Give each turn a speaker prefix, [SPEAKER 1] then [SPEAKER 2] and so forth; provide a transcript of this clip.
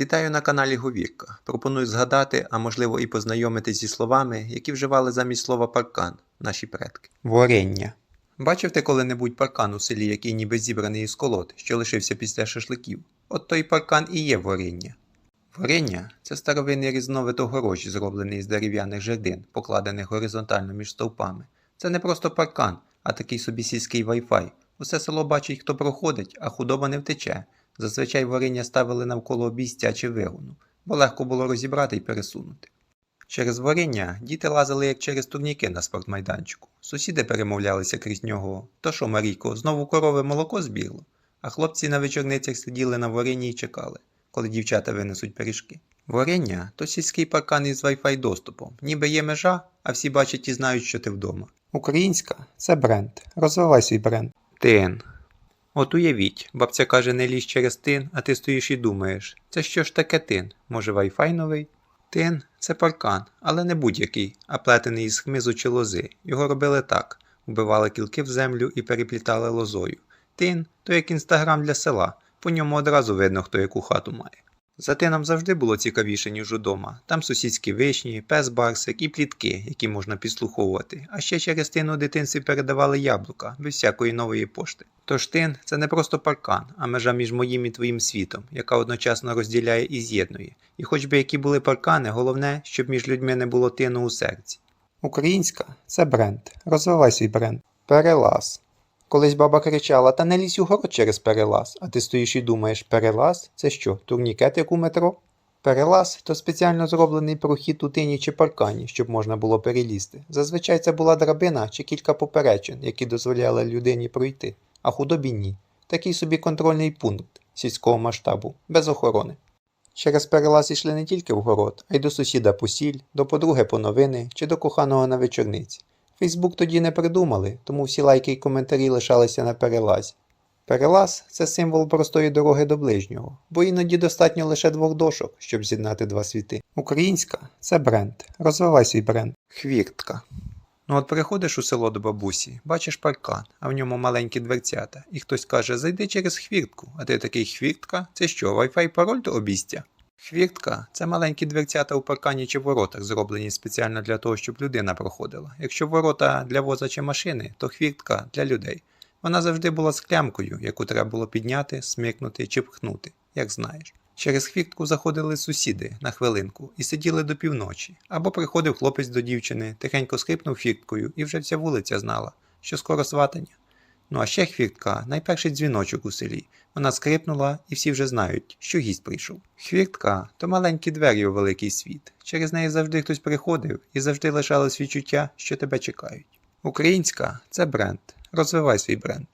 [SPEAKER 1] Вітаю на каналі Говірка. Пропоную згадати, а можливо і познайомитись зі словами, які вживали замість слова паркан наші предки. Ворення. Бачив ти коли-небудь паркан у селі, який ніби зібраний із колод, що лишився після шашликів? От той паркан і є воріння. Воріння це старовинний різновид огорожі, зроблений з дерев'яних жердин, покладених горизонтально між стовпами. Це не просто паркан, а такий собі сільський вайфай. Усе село бачить, хто проходить, а худоба не втече. Зазвичай воріння ставили навколо обійстя чи вигону, бо легко було розібрати і пересунути. Через воріння діти лазили як через турніки на спортмайданчику. Сусіди перемовлялися крізь нього. То що, Марійко, знову корови молоко збігло? А хлопці на вечорницях сиділи на ворінні і чекали, коли дівчата винесуть пиріжки. Воріння то сільський паркан із Wi-Fi доступом. Ніби є межа, а всі бачать і знають, що ти вдома. Українська це бренд. Розвивай свій бренд. Тин. От уявіть, бабця каже, не лізь через тин, а ти стоїш і думаєш, це що ж таке тин? Може Wi-Fi новий? Тин це паркан, але не будь-який, а плетений із хмизу чи лози. Його робили так: вбивали кілки в землю і переплітали лозою. Тин то як інстаграм для села, по ньому одразу видно, хто яку хату має. За тином завжди було цікавіше, ніж удома. Там сусідські вишні, пес барсик і плітки, які можна підслуховувати. А ще через тин у дитинстві передавали яблука, без всякої нової пошти. Тож тин це не просто паркан, а межа між моїм і твоїм світом, яка одночасно розділяє і з'єднує. І хоч би які були паркани, головне, щоб між людьми не було тину у серці. Українська це бренд. Розвивай свій бренд. Перелаз. Колись баба кричала, та не лізь у город через перелаз, а ти стоїш і думаєш, перелаз це що, турнікет як у метро? Перелаз то спеціально зроблений прохід у тині чи паркані, щоб можна було перелізти. Зазвичай це була драбина чи кілька поперечин, які дозволяли людині пройти, а худобі ні. Такий собі контрольний пункт сільського масштабу, без охорони. Через перелаз йшли не тільки в город, а й до сусіда по сіль, до подруги по новини чи до коханого на вечорниці. Фейсбук тоді не придумали, тому всі лайки й коментарі лишалися на перелазі. Перелаз це символ простої дороги до ближнього, бо іноді достатньо лише двох дошок, щоб з'єднати два світи. Українська це бренд. Розвивай свій бренд. Хвіртка. Ну от приходиш у село до бабусі, бачиш паркан, а в ньому маленькі дверцята, і хтось каже, зайди через хвіртку, а ти такий хвіртка? Це що, Wi-Fi пароль до обістя? Хвіртка це маленькі дверцята у паркані чи воротах, зроблені спеціально для того, щоб людина проходила. Якщо ворота для воза чи машини, то хвіртка для людей. Вона завжди була склямкою, яку треба було підняти, смикнути чи пхнути, як знаєш. Через хвіртку заходили сусіди на хвилинку і сиділи до півночі. Або приходив хлопець до дівчини, тихенько скрипнув хвірткою, і вже вся вулиця знала, що скоро сватання. Ну а ще хвіртка найперший дзвіночок у селі. Вона скрипнула, і всі вже знають, що гість прийшов. Хвіртка то маленькі двері у великий світ. Через неї завжди хтось приходив і завжди лишалось відчуття, що тебе чекають. Українська це бренд. Розвивай свій бренд.